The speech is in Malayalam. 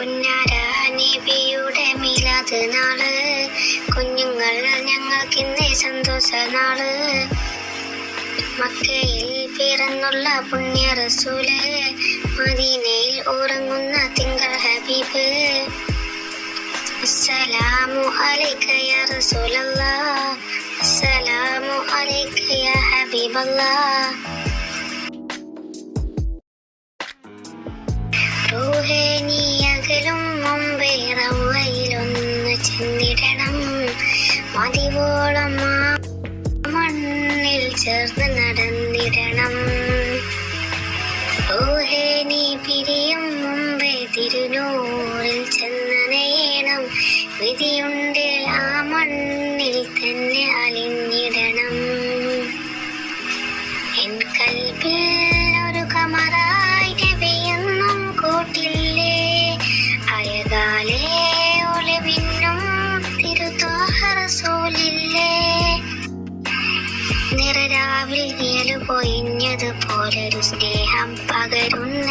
പുന്നാര മിലാത് നാൾ. കുഞ്ഞുങ്ങൾ ഞങ്ങൾക്കിന്ന് സന്തോഷ നാൾ. മക്കയിൽ പിറന്നുള്ള പുണ്യ റസൂൽ മദീനയിൽ ഉറങ്ങുന്ന തിങ്കൾ ഹബീബ്. അസ്സലാമു അലൈക യാ റസൂലല്ലാഹ് അസ്സലാമു അലൈക യാ ഹബീബല്ലാഹ് മതിവോളം മണ്ണിൽ ചേർന്ന് നടന്നിടണം. ഓഹേ നീ പിരിയും മുമ്പേ തിരുനൂറിൽ ചെന്നണയണം വിധിയുണ്ട് ആ മണ്ണിൽ തന്നെ നിറരാവിൽ നിയലു പൊയിഞ്ഞതുപോലൊരു സ്നേഹം പകരുന്ന.